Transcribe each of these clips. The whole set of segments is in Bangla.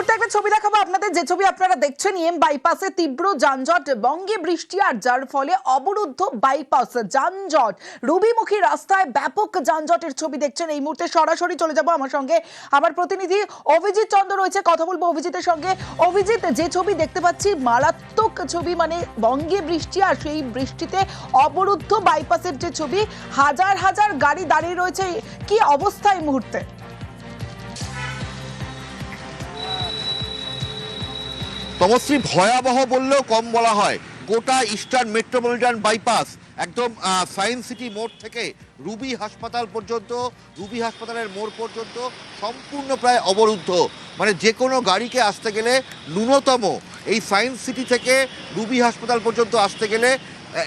মুহূর্তে একটা ছবি দেখাবো আপনাদের। যে ছবি আপনারা দেখছেন এম বাইপাসে তীব্র যানজট, বঙ্গে বৃষ্টি আর যার ফলে অবরুদ্ধ বাইপাস যানজট। রবিমুখী রাস্তায় ব্যাপক যানজটের ছবি দেখছেন এই মুহূর্তে। সরাসরি চলে যাব আমার সঙ্গে আমার প্রতিনিধি অভিজিৎ চন্দ্র রয়েছে। কথা বলব অভিজিতের সঙ্গে। অভিজিৎ, যে ছবি দেখতে পাচ্ছি, মারাত্মক ছবি মানে বঙ্গে বৃষ্টি আর সেই বৃষ্টিতে অবরুদ্ধ বাইপাসের যে ছবি, হাজার হাজার গাড়ি দাঁড়িয়ে রয়েছে। কি অবস্থা এই মুহূর্তে? তমশ্রী ভয়াবহ বললেও কম বলা হয়। গোটা ইস্টার্ন মেট্রোপলিটন বাইপাস, একদম সায়েন্স সিটি মোড় থেকে রুবি হাসপাতাল পর্যন্ত, রুবি হাসপাতালের মোড় পর্যন্ত সম্পূর্ণ প্রায় অবরুদ্ধ। মানে যে কোনো গাড়িকে আসতে গেলে ন্যূনতম এই সায়েন্স সিটি থেকে রুবি হাসপাতাল পর্যন্ত আসতে গেলে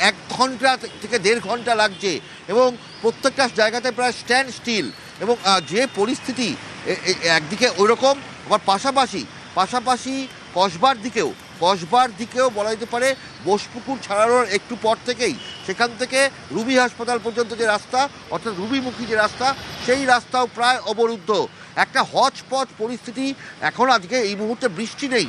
এক ঘণ্টা থেকে দেড় ঘণ্টা লাগছে এবং প্রত্যেকটা জায়গাতে প্রায় স্ট্যান্ড স্টিল এবং যে পরিস্থিতি একদিকে ওইরকম, আবার পাশাপাশি পাশাপাশি কসবার দিকেও কসবার দিকেও বলা যেতে পারে বোসপুকুর ছাড়ানোর একটু পর থেকেই সেখান থেকে রুবি হাসপাতাল পর্যন্ত যে রাস্তা, অর্থাৎ রুবিমুখী যে রাস্তা, সেই রাস্তাও প্রায় অবরুদ্ধ। একটা হচপচ পরিস্থিতি এখন আজকে এই মুহূর্তে বৃষ্টি নেই।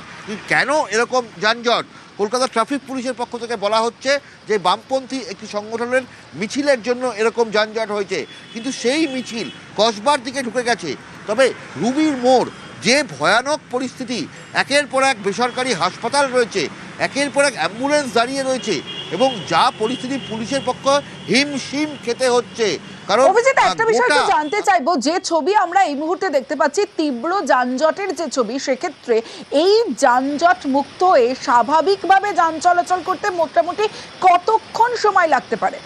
কেন এরকম যানজট? কলকাতা ট্রাফিক পুলিশের পক্ষ থেকে বলা হচ্ছে যে বামপন্থী একটি সংগঠনের মিছিলের জন্য এরকম যানজট হয়েছে। কিন্তু সেই মিছিল কসবার দিকে ঢুকে গেছে। তবে রুবির মোড় যে ভয়ানক পরিস্থিতি একের পর এক বেসরকারি হাসপাতাল রয়েছে একের পর এক অ্যাম্বুলেন্স দাঁড়িয়ে রয়েছে এবং যা পরিস্থিতি পুলিশের পক্ষ হিমশিম খেতে হচ্ছে। কারণ অভিজিৎ একটা বিষয় জানতে চাইব যে ছবি আমরা এই মুহূর্তে দেখতে পাচ্ছি তীব্র যানজটের যে ছবি সেক্ষেত্রে এই যানজট মুক্ত হয়ে স্বাভাবিকভাবে যান চলাচল করতে মোটামুটি কতক্ষণ সময় লাগতে পারে?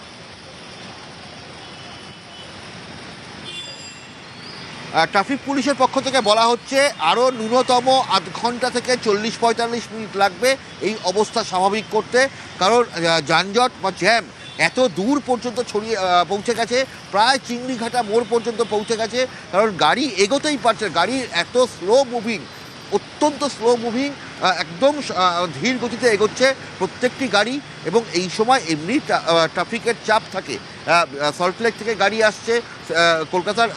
ট্রাফিক পুলিশের পক্ষ থেকে বলা হচ্ছে আরও ন্যূনতম আধ ঘণ্টা থেকে চল্লিশ পঁয়তাল্লিশ মিনিট লাগবে এই অবস্থা স্বাভাবিক করতে কারণ যানজট বা জ্যাম এত দূর পর্যন্ত ছড়িয়ে পৌঁছে গেছে, প্রায় চিংড়িঘাটা মোড় পর্যন্ত পৌঁছে গেছে কারণ, গাড়ি এগোতেই পারছে। গাড়ি এত স্লো মুভিং অত্যন্ত স্লো মুভিং একদম ধীর গতিতে এগোচ্ছে প্রত্যেকটি গাড়ি এবং এই সময় এমনি ট্রাফিকের চাপ থাকে সল্টলেক থেকে গাড়ি আসছে কলকাতার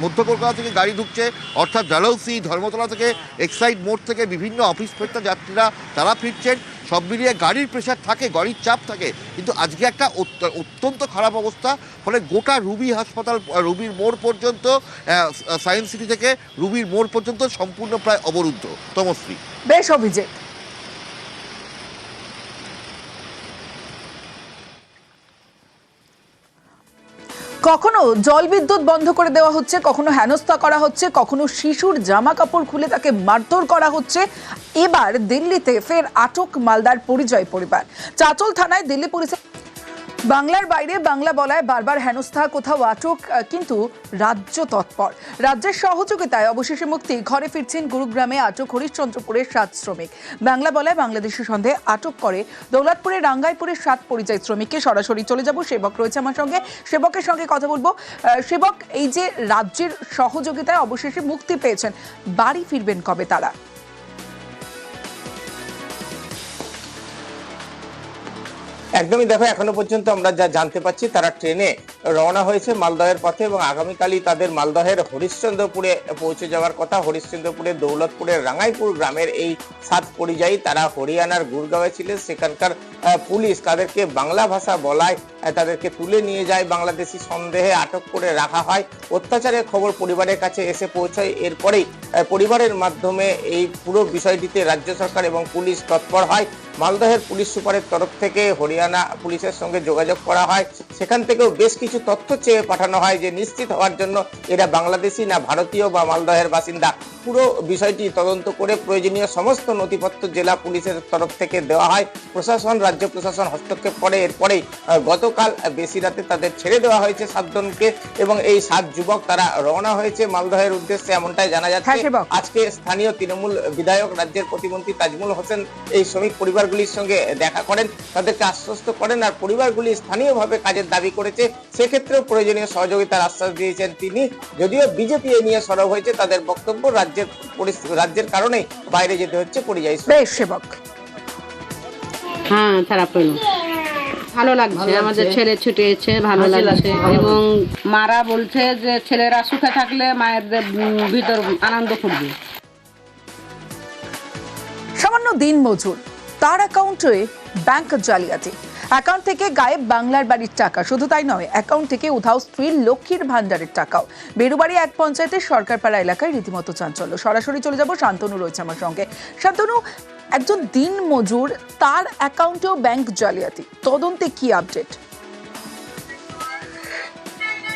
মধ্য কলকাতা থেকে গাড়ি ঢুকছে, অর্থাৎ ডালহৌসি ধর্মতলা থেকে এক্সাইড মোড় থেকে বিভিন্ন অফিস ফেরতা যাত্রীরা তারা ফিরছেন। সব মিলিয়ে গাড়ির প্রেশার থাকে, গাড়ির চাপ থাকে, কিন্তু আজকে একটা অত্য- অত্যন্ত খারাপ অবস্থা। ফলে গোটা রুবি হাসপাতাল রুবির মোড় পর্যন্ত সায়েন্স সিটি থেকে রুবির মোড় পর্যন্ত সম্পূর্ণ প্রায় অবরুদ্ধ। তমশ্রী। বেশ অভিজিৎ। কখনো জল বিদ্যুৎ বন্ধ করে দেওয়া হচ্ছে, কখনো হেনস্থা করা হচ্ছে, কখনো শিশুর জামা কাপড় খুলে তাকে মারধর করা হচ্ছে। এবার দিল্লিতে ফের আটক মালদার পরিচয় পরিবার। চাচল থানায় দিল্লি পুলিশের বাংলার বাইরে বাংলা বলায় বারবার হেনস্থা, কোথাও আটক কিন্তু রাজ্য তৎপর। রাজ্যের সহযোগিতায় অবশেষে মুক্তি, ঘরে ফিরছেন গুরুগ্রামে আটক হরিশ্চন্দ্রপুরের সাত শ্রমিক। বাংলা বলায় বাংলাদেশের সন্দেহে আটক করে দৌলতপুরের রাঙ্গাইপুরের সাত পরিযায়ী শ্রমিককে সরাসরি চলে যাব। সেবক রয়েছে আমার সঙ্গে। সেবকের সঙ্গে কথা বলব। সেবক, এই যে রাজ্যের সহযোগিতায় অবশেষে মুক্তি পেয়েছেন, বাড়ি ফিরবেন কবে তারা? একদমই দেখো এখনও পর্যন্ত আমরা যা জানতে পারছি তারা ট্রেনে রওনা হয়েছে মালদহের পথে এবং আগামীকালই তাদের মালদহের হরিশ্চন্দ্রপুরে পৌঁছে যাওয়ার কথা। হরিশ্চন্দ্রপুরের দৌলতপুরের রাঙ্গাইপুর গ্রামের এই সাত পরিযায়ী তারা হরিয়ানার গুরগাঁওয়ে ছিলেন। সেখানকার পুলিশ তাদেরকে বাংলা ভাষা বলায় তাদেরকে তুলে নিয়ে যায়। বাংলাদেশি সন্দেহে আটক করে রাখা হয়। অত্যাচারের খবর পরিবারের কাছে এসে পৌঁছায়। এরপরেই পরিবারের মাধ্যমে এই পুরো বিষয়টিতে রাজ্য সরকার এবং পুলিশ তৎপর হয়। মালদহের পুলিশ সুপারের তরফ থেকে হরিয়ানা পুলিশের সঙ্গে যোগাযোগ করা হয়। সেখান থেকেও বেশ কিছু তথ্য চেয়ে পাঠানো হয় যে নিশ্চিত হওয়ার জন্য এরা বাংলাদেশি না ভারতীয় বা মালদহের বাসিন্দা। পুরো বিষয়টি তদন্ত করে প্রয়োজনীয় সমস্ত নথিপত্র জেলা পুলিশের তরফ থেকে দেওয়া হয়। প্রশাসন রাজ্য প্রশাসন হস্তক্ষেপ করে। এরপরেই গতকাল বেশি রাতে তাদের ছেড়ে দেওয়া হয়েছে সাতজনকে এবং এই সাত যুবক তারা রওনা হয়েছে মালদহের উদ্দেশ্যে এমনটাই জানা হ্যাঁ, যাচ্ছে আজকে স্থানীয় তৃণমূল বিধায়ক রাজ্যের প্রতিমন্ত্রী তাজমুল হোসেন এই শ্রমিক পরিবারগুলির সঙ্গে দেখা করেন। তাদেরকে আশ্বস্ত করেন আর পরিবারগুলি স্থানীয়ভাবে কাজের দাবি করেছে। সেক্ষেত্রেও প্রয়োজনীয় সহযোগিতার আশ্বাস দিয়েছেন তিনি। যদিও বিজেপি এ নিয়ে সরব হয়েছে তাদের বক্তব্য রাজ্যের রাজ্যের কারণেই বাইরে যেতে হচ্ছে পরিযায়ী। বেশ সেবক। হ্যাঁ খারাপ হলো। ভালো লাগছে আমাদের ছেলে ছুটিয়েছে ভালো লাগছে। এবং মারা বলছে যে ছেলেরা সুখে থাকলে মায়ের ভিতর আনন্দ করবে কখনো দিন মজুর তার অ্যাকাউন্টে ব্যাংক জালিয়াতি। অ্যাকাউন্ট থেকে গায়েব বাংলার বাড়ির টাকা। শুধু তাই নয় অ্যাকাউন্ট থেকে উধাও স্ত্রীর লক্ষ্মীর ভান্ডারের টাকাও। বেরুবাড়ি এক পঞ্চায়েতের সরকারপাড়া এলাকায় রীতিমতো চাঞ্চল্য। সরাসরি চলে যাব শান্তনু রয়েছে আমার সঙ্গে। শান্তনু, একজন দিন মজুর তার অ্যাকাউন্টেও ব্যাংক জালিয়াতি। তদন্তে কি আপডেট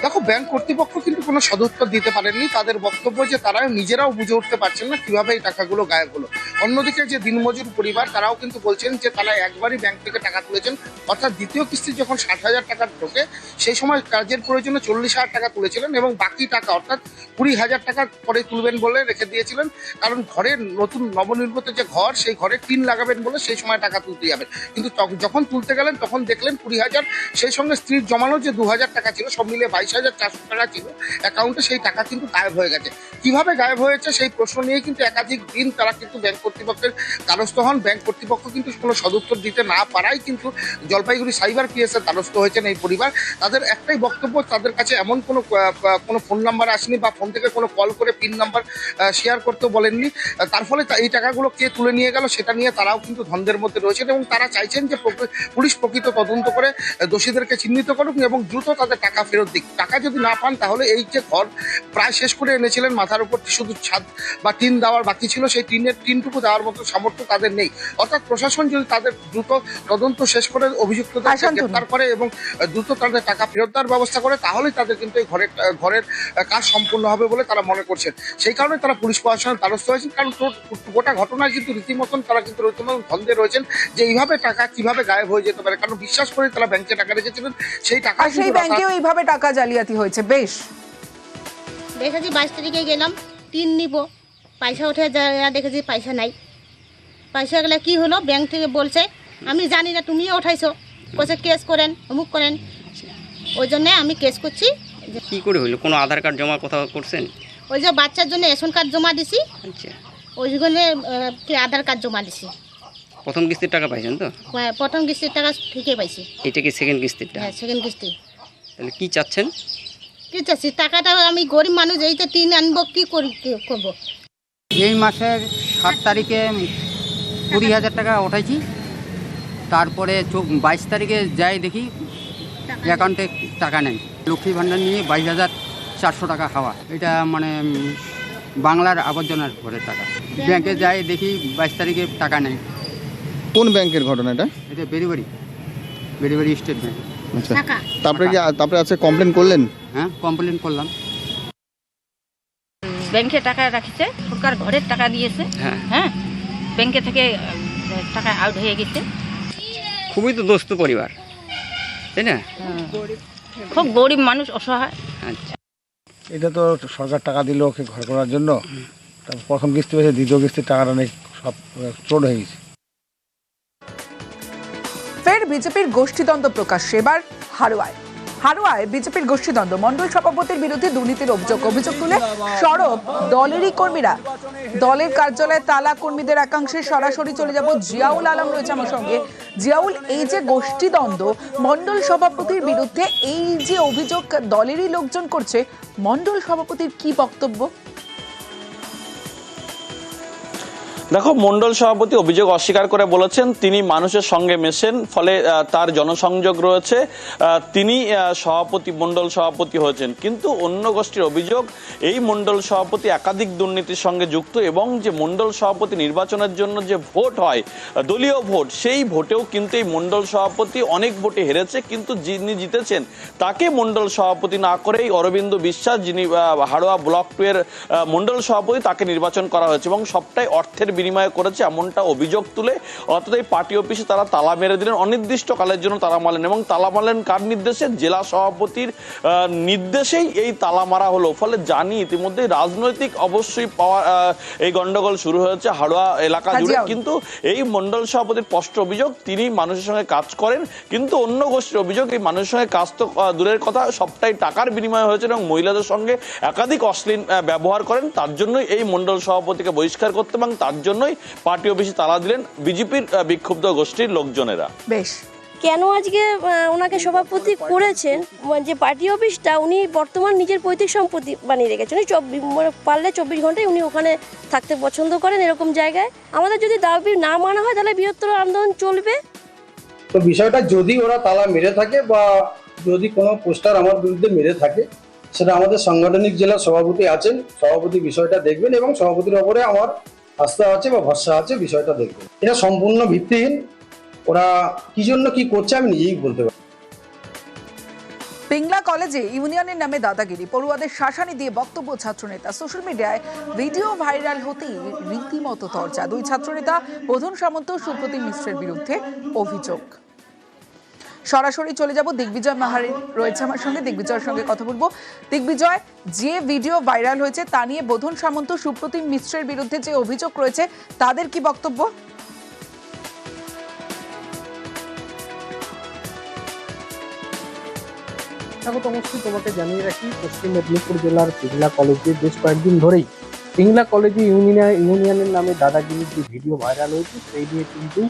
দেখো ব্যাংক কর্তৃপক্ষ কিন্তু কোনো সদুত্তর দিতে পারেননি। তাদের বক্তব্য যে তারা নিজেরাও বুঝে উঠতে পারছেন না কীভাবে এই টাকাগুলো গায়েব হলো। অন্যদিকে যে দিনমজুর পরিবার, তারাও কিন্তু বলছেন যে তারা একবারই ব্যাংক থেকে টাকা তুলেছেন। অর্থাৎ দ্বিতীয় কিস্তি যখন ষাট হাজার টাকা ঢোকে, সেই সময় কাজের প্রয়োজনে চল্লিশ হাজার টাকা তুলেছিলেন এবং বাকি টাকা, অর্থাৎ কুড়ি হাজার টাকা পরে তুলবেন বলে রেখে দিয়েছিলেন। কারণ ঘরের নতুন নবনির্মিত যে ঘর, সেই ঘরে টিন লাগাবেন বলে সেই সময় টাকা তুলতে যাবেন। কিন্তু যখন তুলতে গেলেন, তখন দেখলেন কুড়ি হাজার। সেই সঙ্গে স্ত্রীর জমানো যে দু হাজার টাকা ছিল, সব মিলে বাইশ হাজার চারশো টাকা ছিল অ্যাকাউন্টে সেই টাকা কিন্তু গায়েব হয়ে গেছে। কীভাবে গায়েব হয়েছে সেই প্রশ্ন নিয়ে কিন্তু একাধিক দিন তারা কিন্তু ব্যাংক কর্তৃপক্ষের দ্বারস্থ হন। ব্যাংক কর্তৃপক্ষ কিন্তু কোনো সদুত্তর দিতে না পারাই কিন্তু জলপাইগুড়ি সাইবার পিএসের দ্বারস্থ হয়েছেন এই পরিবার। তাদের একটাই বক্তব্য, তাদের কাছে এমন কোনো কোনো ফোন নাম্বার আসেনি বা ফোন থেকে কোনো কল করে পিন নাম্বার শেয়ার করতেও বলেননি। তার ফলে এই টাকাগুলো কে তুলে নিয়ে গেল সেটা নিয়ে তারাও কিন্তু ধন্দের মধ্যে রয়েছেন এবং তারা চাইছেন যে পুলিশ প্রকৃত তদন্ত করে দোষীদেরকে চিহ্নিত করুক এবং দ্রুত তাদের টাকা ফেরত দিক। টাকা যদি না পান তাহলে এই যে ঘর প্রায় শেষ করে এনেছিলেন মাথার উপর শুধু ছাদ বা টিন দেওয়ার বাকি ছিল সেই টিনের টিনটুকু দেওয়ার মতো সামর্থ্য তাদের নেই। অর্থাৎ প্রশাসন যদি তাদের দ্রুত তদন্ত শেষ করে অভিযুক্তদের শান্তনু। গ্রেপ্তার করে এবং দ্রুত তাদের টাকা ফেরত দেওয়ার ব্যবস্থা করে তাহলেই তাদের কিন্তু এই ঘরের ঘরের কাজ সম্পূর্ণ হবে বলে তারা মনে করছেন। সেই কারণে তারা পুলিশ প্রশাসনের দ্বারস্থ হয়েছেন কারণ গোটা ঘটনায় কিন্তু রীতিমতন তারা কিন্তু রীতিমতন ধন্দে রয়েছেন যে এইভাবে টাকা কীভাবে গায়েব হয়ে যেতে পারে। কারণ বিশ্বাস করে তারা ব্যাংকে টাকা রেখেছিলেন সেই টাকা সেই ব্যাংকেও এইভাবে টাকা জালিয়াতি হয়েছে বেশ। দেখেছি বাইশ তারিখে গেলাম তিন নিব। পয়সা উঠে যা দেখেছি পয়সা নাই। পয়সা গেলে কি হলো? ব্যাংক থেকে বলছে আমি জানি না তুমিও উঠাইছো। বলছে কেস করেন অমুক করেন। ওই জন্যে আমি কেস করছি। কি করে হইল? কোনো আধার কার্ড জমা কোথাও করছেন? ওই যে বাচ্চার জন্য রেশন কার্ড জমা দিছি। আচ্ছা। ওই জন্য কি আধার কার্ড জমা দিছি। প্রথম কিস্তির টাকা পাইছেন তো? প্রথম কিস্তির টাকা ঠিকই পাইছি। এটা কি সেকেন্ড কিস্তিরটা হ্যাঁ সেকেন্ড কিস্তি। তাহলে কি চাচ্ছেন? কি চাচ্ছি? টাকাটা আমি গরিব মানুষ এই তো টিন আনব কি করি কি করব? এই মাসের সাত তারিখে কুড়ি হাজার টাকা উঠাইছি তারপরে বাইশ তারিখে যাই দেখি অ্যাকাউন্টে টাকা নেই। লক্ষ্মী ভাণ্ডার নিয়ে বাইশ হাজার চারশো টাকা খাওয়া। এটা মানে বাংলার আবর্জনার ঘরের টাকা। ব্যাংকে যাই দেখি বাইশ তারিখে টাকা নেই। কোন ব্যাংকের ঘটনাটা এটা? Beribari Beribari State Bank. আচ্ছা। টাকা। তারপরে কি তারপরে আজকে কমপ্লেন করলেন? হ্যাঁ কমপ্লেন করলাম। ব্যাংকে টাকা রাখছে সরকার ঘরের টাকা দিয়েছে হ্যাঁ। হ্যাঁ? ব্যাংকে থেকে টাকা আউট হয়ে গেছে। খুবই তো দোস্ত পরিবার তাই না? খুব গরিব মানুষ অসহায়। আচ্ছা। এটা তো সরকার টাকা দিল ওকে ঘর করার জন্য। তারপর প্রথম কিস্তি পেয়েছে দ্বিতীয় কিস্তির টাকাটা নেই সব চোট হয়ে গেছে। ফের বিজেপির গোষ্ঠীদ্বন্দ্ব প্রকাশ এবার হারোয়ায়। হারোয়ায় বিজেপির গোষ্ঠীদ্বন্দ্ব। মন্ডল সভাপতির বিরুদ্ধে দুর্নীতির অভিযোগ। অভিযোগ তুলে সরব দলেরই কর্মীরা। দলের কার্যালয়ে তালা কর্মীদের একাংশে সরাসরি চলে যাব। জিয়াউল আলম রয়েছে আমার সঙ্গে। জিয়াউল, এই যে গোষ্ঠীদ্বন্দ্ব মন্ডল সভাপতির বিরুদ্ধে এই যে অভিযোগ দলেরই লোকজন করছে মন্ডল সভাপতির কি বক্তব্য? দেখো, মন্ডল সভাপতি অভিযোগ অস্বীকার করে বলেছেন, তিনি মানুষের সঙ্গে মেশেন, ফলে তার জনসংযোগ রয়েছে তিনি সভাপতি, মন্ডল সভাপতি হয়েছেন। কিন্তু অন্য গোষ্ঠীর অভিযোগ, এই মন্ডল সভাপতি একাধিক দুর্নীতির সঙ্গে যুক্ত এবং যে মন্ডল সভাপতি নির্বাচনের জন্য যে ভোট হয়, দলীয় ভোট, সেই ভোটেও কিন্তু এই মন্ডল সভাপতি অনেক ভোটে হেরেছে, কিন্তু যিনি জিতেছেন, তাকে মন্ডল সভাপতি না করেই অরবিন্দ বিশ্বাস, যিনি হাড়োয়া ব্লক টু এর মন্ডল সভাপতি, তাকে নির্বাচন করা হয়েছে এবং সবটাই অর্থের বিনিময়ে করেছে এমনটা অভিযোগ তুলে অর্থাৎ এই পার্টি অফিসে তারা তালা মেরে দিলেন। অনির্দিষ্টকালের জন্য তালা মারলেন এবং তালা মারলেন কার নির্দেশে? জেলা সভাপতির নির্দেশেই এই তালা মারা হলো। ফলে জানি ইতিমধ্যে রাজনৈতিক অবশ্যই পাওয়া এই গন্ডগোল শুরু হয়েছে হাড়োয়া এলাকা জুড়ে। কিন্তু এই মন্ডল সভাপতির স্পষ্ট অভিযোগ তিনি মানুষের সঙ্গে কাজ করেন কিন্তু অন্য গোষ্ঠীর অভিযোগ এই মানুষের সঙ্গে কাজ তো দূরের কথা সবটাই টাকার বিনিময়ে হয়েছে এবং মহিলাদের সঙ্গে একাধিক অশ্লীল ব্যবহার করেন। তার জন্যই এই মন্ডল সভাপতিকে বহিষ্কার করতে এবং তার জন্যই পার্টি অফিসে তালা দিলেন বিজেপির বিক্ষুব্ধ গোষ্ঠীর লোকজনেরা। বেশ। কেন আজকে ওনাকে সভাপতি করেছেন? মানে যে পার্টি অফিসটা উনি বর্তমান নিজের পৈতৃক সম্পত্তি বানিয়ে রেখেছেন। উনি চব্বিশ মানে পারলে চব্বিশ ঘন্টায় উনি ওখানে থাকতে পছন্দ করেন এরকম জায়গায়। আমাদের যদি দাবি না মানা হয় তাহলে বৃহত্তর আন্দোলন চলবে? তো বিষয়টা যদি ওরা তালা মেরে থাকে বা যদি কোনো পোস্টার আমার বিরুদ্ধে মেরে থাকে সেটা আমাদের সাংগঠনিক জেলা সভাপতি আছেন সভাপতি বিষয়টা দেখবেন এবং সভাপতির ওপরে আমার আস্থা আছে বা ভরসা আছে, বিষয়টা দেখবে। এটা সম্পূর্ণ ভিত্তিহীন। ওরা কি জন্য কি করছে আমি নিজেই বলতে পারি পিংলা কলেজে ইউনিয়নের নামে দাদাগিরি, পড়ুয়াদের শাসানি দিয়ে বক্তব্য ছাত্রনেতা। সোশ্যাল মিডিয়ায় ভিডিও ভাইরাল হতেই রীতিমতো চর্চা দুই ছাত্রনেতা প্রধান সামন্ত সুপ্রতি মিশ্রের বিরুদ্ধে অভিযোগ। সরাসরি চলে যাব দিগ্বিজয় মাহারি রয়েছে আমার সঙ্গে। দিগ্বিজয়ের সঙ্গে কথা বলব। দিগ্বিজয়, যে ভিডিও ভাইরাল হয়েছে তা নিয়ে বোধন সামন্ত, সুপ্রতিম মিশ্রের বিরুদ্ধে যে অভিযোগ রয়েছে, তাদের কি বক্তব্য? দেখো অবশ্যই তোমাকে জানিয়ে রাখি, পশ্চিম মেদিনীপুর জেলার পিংলা কলেজে বেশ কয়েকদিন ধরেই পিংলা কলেজে ইউনিয়ন ইউনিয়নের নামে দাদাগিরির যে ভিডিও ভাইরাল হয়েছে, সেই নিয়ে কিন্তু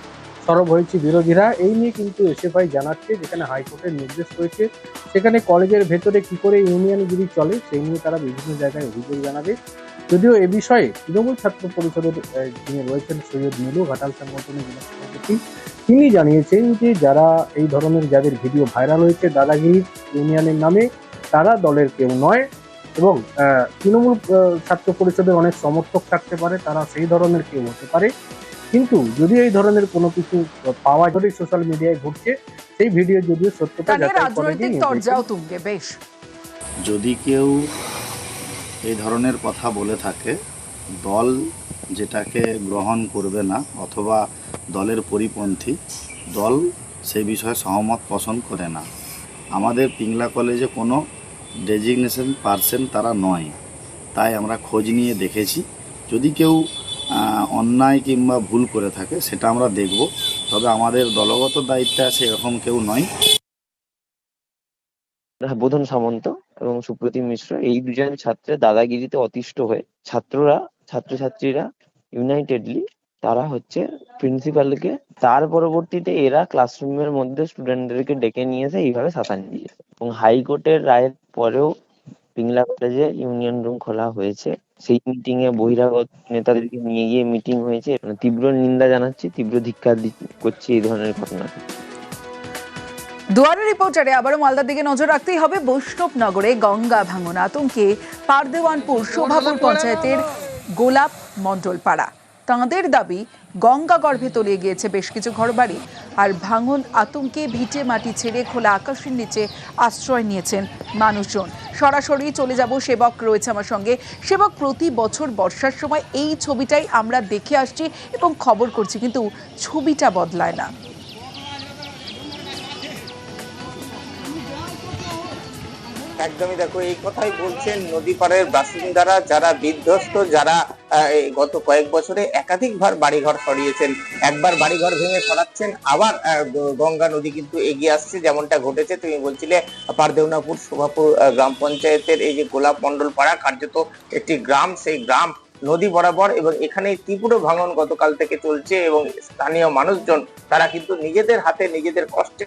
সরব হয়েছে বিরোধীরা। এই নিয়ে কিন্তু এসএফআই জানাচ্ছে, যেখানে হাইকোর্টের নির্দেশ রয়েছে। সেখানে কলেজের ভেতরে কি করে ইউনিয়নগিরি চলে, সেই নিয়ে তারা বিভিন্ন জায়গায় অভিযোগ জানাবে। যদিও এ বিষয়ে তৃণমূল ছাত্র পরিষদের যিনি রয়েছেন সৈয়দ মিলু ঘাটাল সংগঠনের জেলা সভাপতি, তিনি জানিয়েছেন যে যারা এই ধরনের যাদের ভিডিও ভাইরাল হয়েছে দাদাগিরি ইউনিয়নের নামে, তারা দলের কেউ নয় এবং তৃণমূল ছাত্র পরিষদের অনেক সমর্থক থাকতে পারে, তারা সেই ধরনের কেউ হতে পারে। কিন্তু যদি এই ধরনের কোনো কিছু পাওয়া যায় সোশ্যাল মিডিয়ায় ঘুরছে সেই ভিডিও যদিও সত্যতা রাজনৈতিক তরজাও তুঙ্গে বেশ। যদি কেউ এই ধরনের কথা বলে থাকে দল যেটাকে গ্রহণ করবে না অথবা দলের পরিপন্থী দল সেই বিষয়ে সহমত পোষণ করে না। আমাদের পিংলা কলেজে কোনো ডেজিগনেশন পার্সন তারা নয়। তাই আমরা খোঁজ নিয়ে দেখেছি। যদি কেউ অন্যায় কিংবা ভুল করে থাকে, সেটা আমরা দেখব। তবে আমাদের দলগত দায়িত্বে আছে এরকম কেউ নয়। বোধন সামন্ত এবং সুপ্রতিম মিশ্র, এই দুজন ছাত্রের দাদাগিরিতে অতিষ্ঠ হয়ে ছাত্ররা, ছাত্রছাত্রীরা ইউনাইটেডলি তারা হচ্ছে প্রিন্সিপালকে তার পরবর্তীতে এরা ক্লাসরুমের মধ্যে স্টুডেন্টদেরকে ডেকে নিয়ে এসে এইভাবে শাসানি দিয়েছে এবং হাইকোর্টের রায়ের পরেও পিংলা কলেজে ইউনিয়ন রুম খোলা হয়েছে। সেই মিটিং এ বহিরাগত নেতাদেরকে নিয়ে গিয়ে মিটিং হয়েছে। মানে তীব্র নিন্দা জানাচ্ছি, তীব্র ধিক্কার করছে এই ধরনের ঘটনা। দুয়ারে রিপোর্টারে আবারও মালদার দিকে নজর রাখতেই হবে বৈষ্ণবনগরে গঙ্গা ভাঙন আতঙ্কে পারদেওয়ানপুর শোভাপুর পঞ্চায়েতের গোলাপ মণ্ডল পাড়া তাঁদের দাবি, গঙ্গা গর্ভে তলিয়ে গিয়েছে বেশ কিছু ঘরবাড়ি। আর ভাঙন আতঙ্কে ভিটে মাটি ছেড়ে খোলা আকাশের নিচে আশ্রয় নিয়েছেন মানুষজন। সরাসরি চলে যাব সেবক রয়েছে আমার সঙ্গে। সেবক, প্রতি বছর বর্ষার সময় এই ছবিটাই আমরা দেখে আসছি এবং খবর করছি, কিন্তু ছবিটা বদলায় না। একদমই দেখো, এই কথাই বলছেন নদী পাড়ের বাসিন্দারা যারা বিধ্বস্ত, যারা গত কয়েক বছরে একাধিকবার বাড়িঘর সরিয়েছেন। একবার বাড়িঘর ভেঙে সরাচ্ছেন, আবার গঙ্গা নদী কিন্তু এগিয়ে আসছে, যেমনটা ঘটেছে, তুমি বলছিলে, পারদেউনাপুর শোভাপুর গ্রাম পঞ্চায়েতের এই যে গোলাপ মন্ডল পাড়া, কার্যত একটি গ্রাম, সেই গ্রাম নদী বরাবর, এবং এখানে তীব্র ভাঙন গতকাল থেকে চলছে, এবং স্থানীয় মানুষজন, তারা কিন্তু নিজেদের হাতে নিজেদের কষ্টে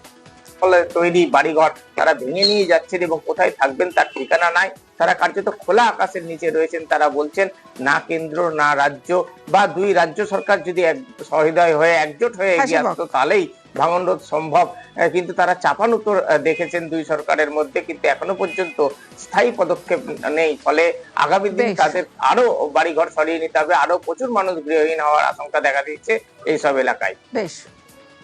ফলে তৈরি বাড়িঘর তারা ভেঙে নিয়ে যাচ্ছেন এবং কোথায় থাকবেন তার ঠিকানা নাই। তারা কার্যত খোলা আকাশের নিচে রয়েছেন। তারা বলছেন না কেন্দ্র না রাজ্য বা দুই রাজ্য সরকার যদি এক সহৃদয় হয়ে একজোট হয়ে এগিয়ে হ্যাঁ, আসতো তাহলেই ভাঙন রোধ সম্ভব কিন্তু তারা চাপানুতর আহ, দেখেছেন দুই সরকারের মধ্যে কিন্তু এখনও পর্যন্ত স্থায়ী পদক্ষেপ নেই। ফলে আগামী দিন তাদের আরও বাড়িঘর সরিয়ে নিতে হবে। আরও প্রচুর মানুষ গৃহহীন হওয়ার আশঙ্কা দেখা দিচ্ছে এইসব এলাকায়। বেশ।